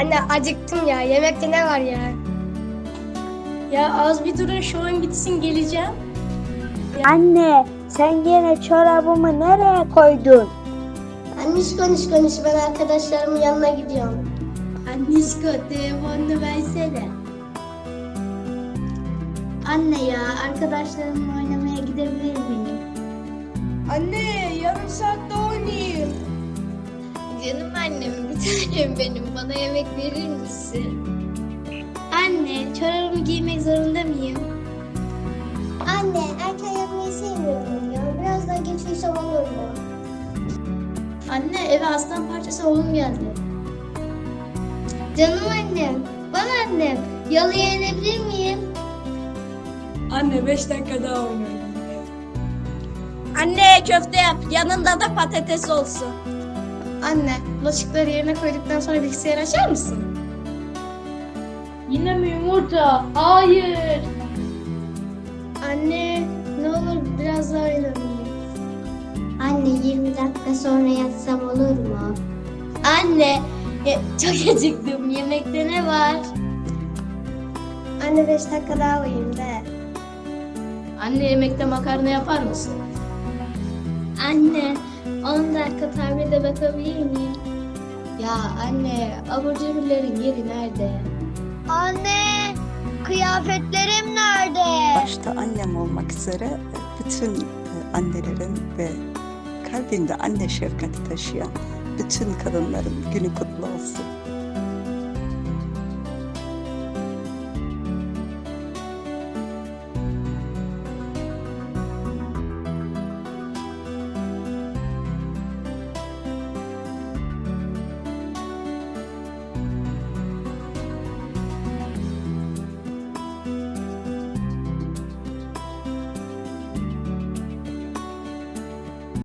Anne acıktım ya. Yemekte ne var ya? Ya az bir durun şu an gitsin geleceğim. Anne sen yine çorabımı nereye koydun? Anniş konuş konuş ben arkadaşlarımın yanına gidiyorum. Anneşko telefonunu versene. Anne ya arkadaşlarımla oynamaya gidebilir miyim? Anne Canım annem, bir tanem benim. Bana yemek verir misin? Anne çorabımı giymek zorunda mıyım? Anne erken yatmayı sevmiyorum ya. Biraz daha geç uyusam olur mu? Anne eve aslan parçası oğlum geldi. Canım annem. Bana annem. Yalıya inebilir miyim? Anne 5 dakika daha oynayalım. Anne köfte yap yanında da patates olsun. Anne bulaşıkları yerine koyduktan sonra bilgisayarı açar mısın? Yine mi yumurta? Hayır. Anne ne olur biraz daha oynamayayım. Anne 20 dakika sonra yatsam olur mu? Anne e, çok acıktım yemekte ne var? Anne 5 dakika daha uyuyayım de. Anne yemekte makarna yapar mısın? Anne 10 dakika tablete bakabilir miyim? Ya anne abur cuburların yeri nerede? Anne kıyafetlerim nerede? başta annem olmak üzere e, bütün e, annelerin ve kalbinde anne şefkati taşıyan bütün kadınların günü kutlu olsun.